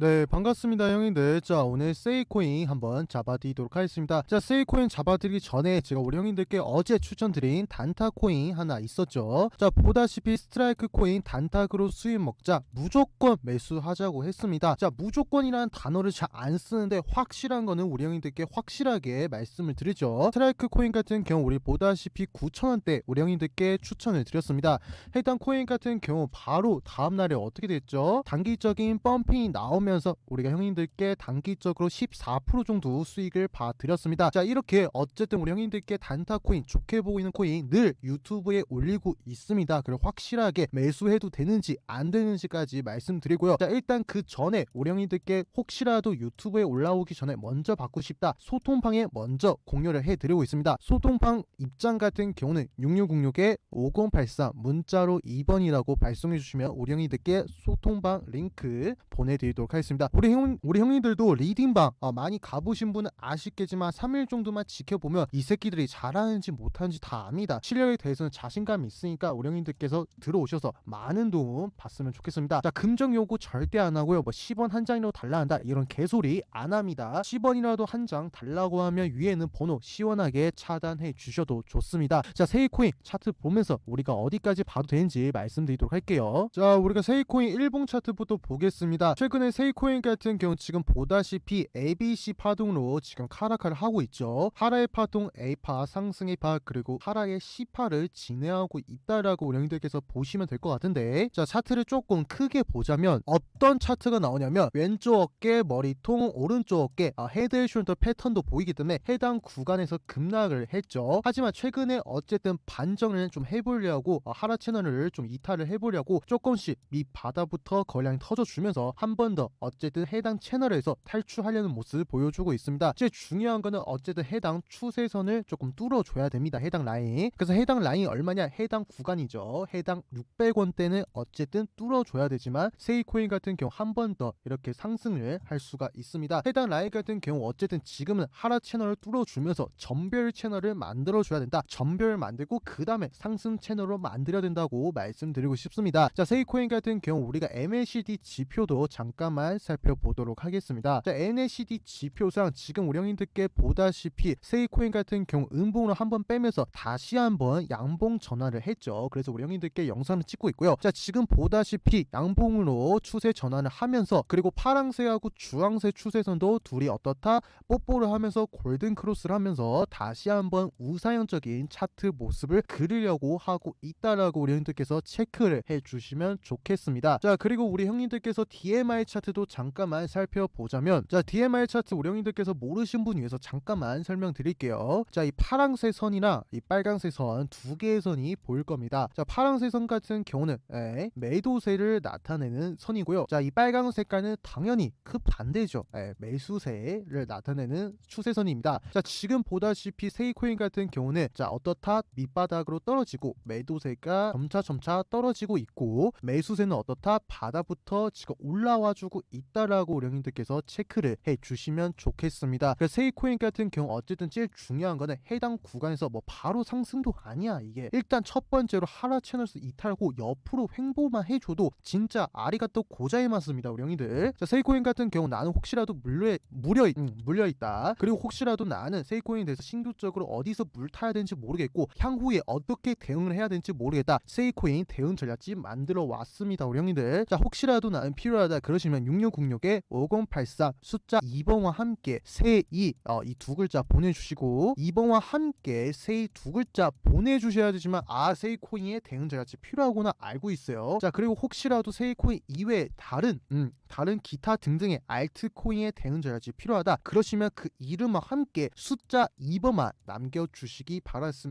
네, 반갑습니다, 형님들. 자, 오늘 세이코인 한번 잡아드리도록 하겠습니다. 자, 세이코인 잡아드리기 전에 제가 우리 형님들께 어제 추천드린 단타코인 하나 있었죠. 자, 보다시피 스트라이크 코인 단타크로 수익 먹자 무조건 매수하자고 했습니다. 자, 무조건이라는 단어를 잘 안 쓰는데 확실한 거는 우리 형님들께 확실하게 말씀을 드리죠. 스트라이크 코인 같은 경우 우리 보다시피 9,000원대 우리 형님들께 추천을 드렸습니다. 해당 코인 같은 경우 바로 다음날에 어떻게 됐죠? 단기적인 펌핑이 나오면 서 우리가 형님들께 단기적으로 14% 정도 수익을 봐드렸습니다. 자 이렇게 어쨌든 우리 형님들께 단타 코인 좋게 보고 있는 코인 늘 유튜브에 올리고 있습니다. 그리고 확실하게 매수해도 되는지 안 되는지까지 말씀드리고요. 자 일단 그 전에 우리 형님들께 혹시라도 유튜브에 올라오기 전에 먼저 받고 싶다 소통방에 먼저 공유를 해드리고 있습니다. 소통방 입장 같은 경우는 6606에 5083 문자로 2번이라고 발송해 주시면 우리 형님들께 소통방 링크 보내드리도록 하겠습니다. 우리 형 우리 형님들도 리딩방 어, 많이 가보신 분은 아쉽겠지만 3일 정도만 지켜보면 이 새끼들이 잘하는지 못하는지 다 압니다. 실력에 대해서는 자신감이 있으니까 우리 형님들께서 들어오셔서 많은 도움 받으면 좋겠습니다. 자 금정 요구 절대 안 하고요. 뭐 10원 한 장이라도 달라 한다 이런 개소리 안 합니다. 10원이라도 한 장 달라고 하면 위에는 번호 시원하게 차단해 주셔도 좋습니다. 자 세이코인 차트 보면서 우리가 어디까지 봐도 되는지 말씀드리도록 할게요. 자 우리가 세이코인 일봉 차트부터 보겠습니다. 최근에 세이코인 같은 경우 지금 보다시피 ABC 파동으로 지금 카라카를 하고 있죠. 하라의 파동 A파 상승의 파 그리고 하라의 C파를 진행하고 있다라고 형님들께서 보시면 될 것 같은데 자 차트를 조금 크게 보자면 어떤 차트가 나오냐면 왼쪽 어깨 머리통 오른쪽 어깨 아, 헤드 앤 숄더 패턴도 보이기 때문에 해당 구간에서 급락을 했죠. 하지만 최근에 어쨌든 반정을 좀 해보려고 아, 하라 채널을 좀 이탈을 해보려고 조금씩 밑바닥부터 거량이 터져주면서 한 번 더 어쨌든 해당 채널에서 탈출하려는 모습을 보여주고 있습니다. 제일 중요한 거는 어쨌든 해당 추세선을 조금 뚫어줘야 됩니다. 해당 라인. 그래서 해당 라인이 얼마냐? 해당 구간이죠. 해당 600원대는 어쨌든 뚫어줘야 되지만 세이코인 같은 경우 한 번 더 이렇게 상승을 할 수가 있습니다. 해당 라인 같은 경우 어쨌든 지금은 하라 채널을 뚫어주면서 전별 채널을 만들어줘야 된다. 전별 만들고 그 다음에 상승 채널로 만들어야 된다고 말씀드리고 싶습니다. 자 세이코인 같은 경우 우리가 MACD 지표도 잠깐만 살펴보도록 하겠습니다. 자 MACD 지표상 지금 우리 형님들께 보다시피 세이코인 같은 경우 음봉으로 한번 빼면서 다시 한번 양봉 전환을 했죠. 그래서 우리 형님들께 영상을 찍고 있고요. 자 지금 보다시피 양봉으로 추세 전환을 하면서 그리고 파랑새하고 주황색 추세선도 둘이 어떻다 뽀뽀를 하면서 골든 크로스를 하면서 다시 한번 우사형적인 차트 모습을 그리려고 하고 있다라고 우리 형님들께서 체크를 해 주시면 좋겠습니다. 자 그리고 우리 형님들께서 DMI 차트 도 잠깐만 살펴보자면 자 DMI 차트 우리 형님들께서 모르신 분 위해서 잠깐만 설명드릴게요. 자 이 파랑색 선이나 이 빨간색 선 두 개의 선이 보일 겁니다. 자 파랑색 선 같은 경우는 에, 매도세를 나타내는 선이고요. 자 이 빨간 색깔은 당연히 그 반대죠. 에, 매수세를 나타내는 추세선입니다. 자 지금 보다시피 세이코인 같은 경우는 자 어떻다 밑바닥으로 떨어지고 매도세가 점차 점차 떨어지고 있고 매수세는 어떻다 바닥부터 지금 올라와주고 있다라고 우리 형님들께서 체크를 해 주시면 좋겠습니다. 그 세이코인 같은 경우 어쨌든 제일 중요한 거는 해당 구간에서 뭐 바로 상승도 아니야 이게. 일단 첫 번째로 하라 채널에서 이탈하고 옆으로 횡보만 해줘도 진짜 아리가 또 고자이마스입니다 우리 형님들. 자 세이코인 같은 경우 나는 혹시라도 물려 물려 음, 물려 있다. 그리고 혹시라도 나는 세이코인에 대해서 신규적으로 어디서 물 타야 되는지 모르겠고 향후에 어떻게 대응을 해야 되는지 모르겠다. 세이코인 대응 전략집 만들어 왔습니다 형님들. 자 혹시라도 나는 필요하다 그러시면 6606에 5084 숫자 2번과 함께 세이 어, 이 두 글자 보내주시고 2번과 함께 세이 두 글자 보내주셔야 되지만 아 세이 코인의 대응 전략집 필요하구나 알고 있어요 자 그리고 혹시라도 세이 코인 이외에 다른 음 다른 기타 등등의 알트코인의 대응 전략이 필요하다. 그러시면 그 이름과 함께 숫자 2번만 남겨주시기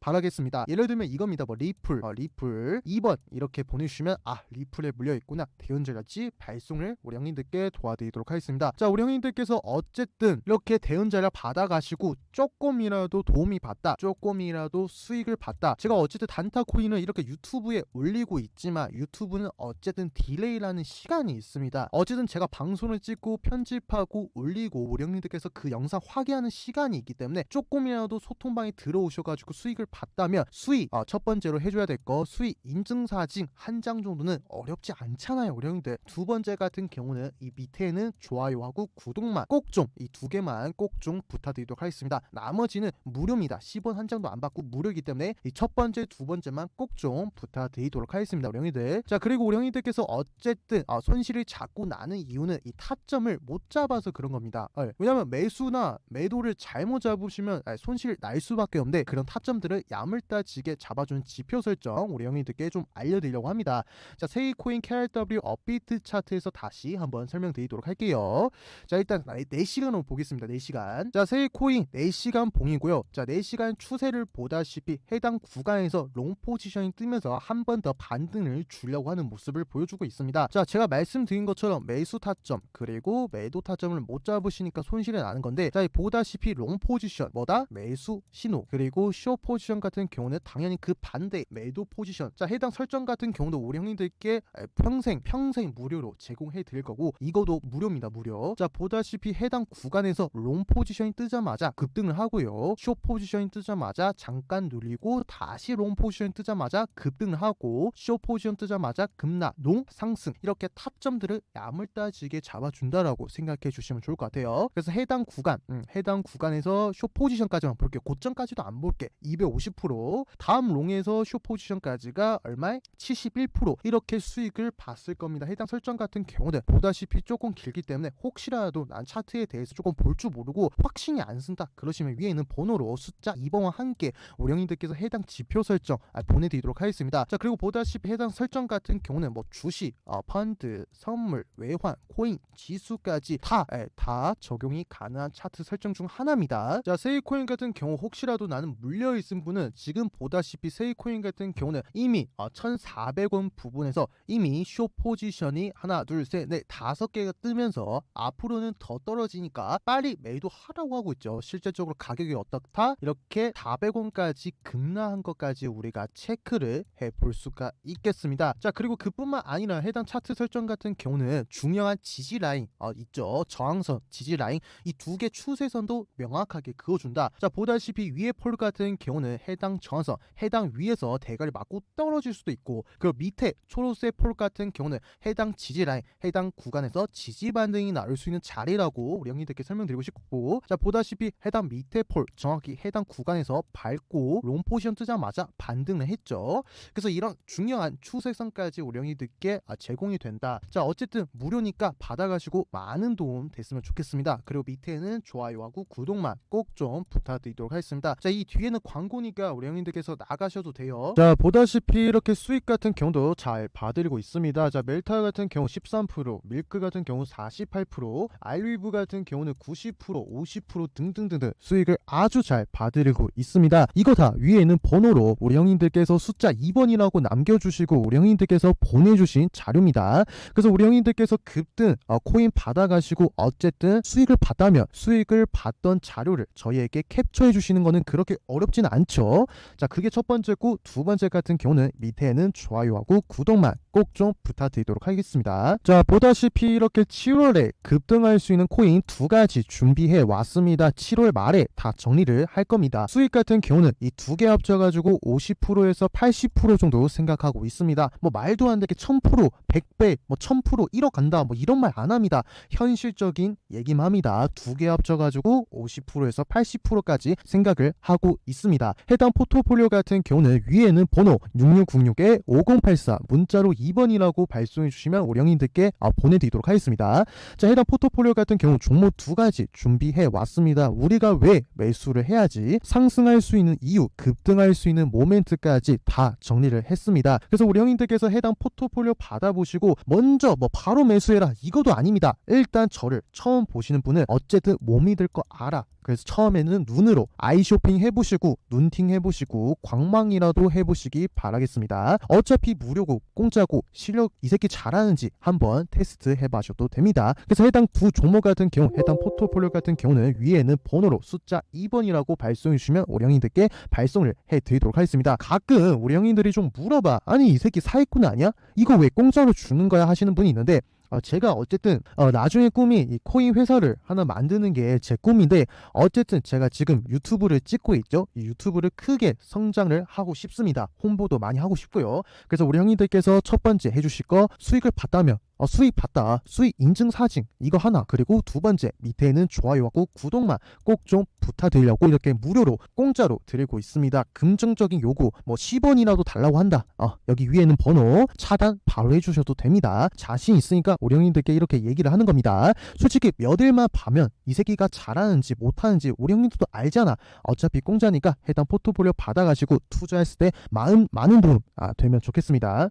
바라겠습니다. 예를 들면 이겁니다. 뭐 리플, 어, 리플 2번 이렇게 보내주시면 아 리플에 물려 있구나. 대응 전략지 발송을 우리 형님들 께 도와드리도록 하겠습니다. 자 우리 형님들께서 어쨌든 이렇게 대응 전략 받아가시고 조금이라도 도움이 받다. 조금이라도 수익을 받다. 제가 어쨌든 단타 코인을 이렇게 유튜브에 올리고 있지만 유튜브는 어쨌든 딜레이라는 시간이 있습니다. 어쨌든 제가 방송을 찍고 편집하고 올리고 우리 형님들께서 그 영상 확인하는 시간이 있기 때문에 조금이라도 소통방에 들어오셔가지고 수익을 받다면 수익 어, 첫 번째로 해줘야 될 거 수익 인증사진 한 장 정도는 어렵지 않잖아요 우리 형님들 두 번째 같은 경우는 이 밑에는 좋아요하고 구독만 꼭 좀 이 두 개만 꼭 좀 부탁드리도록 하겠습니다. 나머지는 무료입니다. 10원 한 장도 안 받고 무료이기 때문에 이 첫 번째, 두 번째만 꼭 좀 부탁드리도록 하겠습니다. 우리 형님들. 자 그리고 우리 형님들께서 어쨌든 아, 손실을 자꾸 나는 이유는 이 타점을 못 잡아서 그런 겁니다. 예, 왜냐면 매수나 매도를 잘못 잡으시면 아, 손실 날 수밖에 없는데 그런 타점들을 야물따지게 잡아주는 지표 설정 우리 형님들께 좀 알려드리려고 합니다. 자 세이코인 KRW 업비트 차트에서 다시 한번 설명드리도록 할게요. 자 일단 4시간으로 보겠습니다. 4시간. 자 세이코인 4시간 봉이고요. 자 4시간 추세를 보다시피 해당 구간에서 롱 포지션이 뜨면서 한 번 더 반등을 주려고 하는 모습을 보여주고 있습니다. 자 제가 말씀드린 것처럼 매수 타점 그리고 매도 타점을 못 잡으시니까 손실이 나는 건데 자 보다시피 롱 포지션 뭐다 매수 신호 그리고 쇼 포지션 같은 경우는 당연히 그 반대 매도 포지션 자 해당 설정 같은 경우도 우리 형님들께 평생 평생 무료로 제공해 드릴 거고 이거도 무료입니다 무료. 자 보다시피 해당 구간에서 롱 포지션이 뜨자마자 급등을 하고요. 쇼 포지션이 뜨자마자 잠깐 눌리고 다시 롱 포지션이 뜨자마자 급등을 하고 쇼 포지션 뜨자마자 급락 농 상승 이렇게 타점들을 야물따지게 잡아준다라고 생각해 주시면 좋을 것 같아요. 그래서 해당 구간 음, 해당 구간에서 쇼 포지션까지만 볼게요 고점까지도 안 볼게. 250% 다음 롱에서 쇼 포지션까지가 얼마에? 71% 이렇게 수익을 봤을 겁니다. 해당 설정 같은 경우는 보다 시피 조금 길기 때문에 혹시라도 난 차트에 대해서 조금 볼 줄 모르고 확신이 안 쓴다 그러시면 위에 있는 번호로 숫자 2번과 함께 우령님들께서 해당 지표 설정 아, 보내드리도록 하겠습니다. 자 그리고 보다시피 해당 설정 같은 경우는 뭐 주식, 어, 펀드, 선물, 외환, 코인, 지수까지 다, 에, 다 적용이 가능한 차트 설정 중 하나입니다. 자 세이코인 같은 경우 혹시라도 나는 물려 있은 분은 지금 보다시피 세이코인 같은 경우는 이미 어, 1,400원 부분에서 이미 쇼 포지션이 하나, 둘, 셋, 넷, 다섯 개가 뜨면서 앞으로는 더 떨어지니까 빨리 매도하라고 하고 있죠. 실제적으로 가격이 어떻다? 이렇게 400원까지 급락한 것까지 우리가 체크를 해볼 수가 있겠습니다. 자 그리고 그뿐만 아니라 해당 차트 설정 같은 경우는 중요한 지지 라인 어, 있죠. 저항선, 지지 라인 이 두 개 추세선도 명확하게 그어준다. 자 보다시피 위에 폴 같은 경우는 해당 저항선, 해당 위에서 대가리 맞고 떨어질 수도 있고 그 밑에 초록색 폴 같은 경우는 해당 지지 라인, 해당 구 간에서 지지 반등이 나올 수 있는 자리라고 우리 형님들께 설명드리고 싶고 자 보다시피 해당 밑에 폴 정확히 해당 구간에서 밟고 롱 포지션 뜨자마자 반등을 했죠. 그래서 이런 중요한 추세선까지 우리 형님들께 아, 제공이 된다. 자 어쨌든 무료니까 받아가시고 많은 도움 됐으면 좋겠습니다. 그리고 밑에는 좋아요하고 구독만 꼭 좀 부탁드리도록 하겠습니다. 자 이 뒤에는 광고니까 우리 형님들께서 나가셔도 돼요. 자 보다시피 이렇게 수익 같은 경우도 잘 봐드리고 있습니다. 자 멜타 같은 경우 13%, 밀크 같은 경우 48%, 알리브 같은 경우는 90%, 50% 등등등등 수익을 아주 잘 봐드리고 있습니다. 이거 다 위에 있는 번호로 우리 형님들께서 숫자 2번이라고 남겨주시고 우리 형님들께서 보내주신 자료입니다. 그래서 우리 형님들께서 급등 어, 코인 받아가시고 어쨌든 수익을 봤다면 수익을 봤던 자료를 저희에게 캡처해 주시는 거는 그렇게 어렵진 않죠. 자 그게 첫 번째고 두 번째 같은 경우는 밑에는 좋아요하고 구독만 꼭 좀 부탁드리도록 하겠습니다. 자 보다시피 이렇게 7월에 급등할 수 있는 코인 두 가지 준비해 왔습니다. 7월 말에 다 정리를 할 겁니다. 수익 같은 경우는 이 두 개 합쳐가지고 50%에서 80% 정도 생각하고 있습니다. 뭐 말도 안 되게 1000%, 100배, 뭐 1000% 1억 간다 뭐 이런 말 안 합니다. 현실적인 얘기만 합니다. 두 개 합쳐가지고 50%에서 80%까지 생각을 하고 있습니다. 해당 포트폴리오 같은 경우는 위에는 번호 6606에 5084 문자로 2번이라고 발송해 주시면 우리 형님들께 아, 보내드리도록 하겠습니다. 자 해당 포트폴리오 같은 경우 종목 두 가지 준비해 왔습니다. 우리가 왜 매수를 해야지 상승할 수 있는 이유, 급등할 수 있는 모멘트까지 다 정리를 했습니다. 그래서 우리 형님들께서 해당 포트폴리오 받아보시고 먼저 뭐 바로 매수해라 이것도 아닙니다. 일단 저를 처음 보시는 분은 어쨌든 못 믿을 거 알아. 그래서 처음에는 눈으로 아이 쇼핑 해보시고 눈팅 해보시고 광망이라도 해보시기 바라겠습니다. 어차피 무료고 공짜고 실력 이 새끼 잘하는지 한번 테스트 해봐셔도 됩니다. 그래서 해당 두 종목 같은 경우 해당 포트폴리오 같은 경우는 위에는 번호로 숫자 2번이라고 발송해 주시면 우리 형님들께 발송을 해드리도록 하겠습니다. 가끔 우리 형님들이 좀 물어봐 아니 이 새끼 사기꾼 아니야? 이거 왜 공짜로 주는 거야 하시는 분이 있는데 어, 제가 어쨌든 어, 나중에 꿈이 이 코인 회사를 하나 만드는 게 제 꿈인데 어쨌든 제가 지금 유튜브를 찍고 있죠. 이 유튜브를 크게 성장을 하고 싶습니다. 홍보도 많이 하고 싶고요. 그래서 우리 형님들께서 첫 번째 해주실 거 수익을 봤다면 어, 수익 봤다. 수익 인증 사진. 이거 하나. 그리고 두 번째 밑에 있는 좋아요하고 구독만 꼭 좀 부탁드리려고 이렇게 무료로 공짜로 드리고 있습니다. 금정적인 요구 뭐 10원이라도 달라고 한다. 어, 여기 위에 있는 번호 차단 바로 해주셔도 됩니다. 자신 있으니까 우리 형님들께 이렇게 얘기를 하는 겁니다. 솔직히 몇 일만 봐면 이 새끼가 잘하는지 못하는지 우리 형님들도 알잖아. 어차피 공짜니까 해당 포트폴리오 받아가지고 투자했을 때 마음 많은 도움 아, 되면 좋겠습니다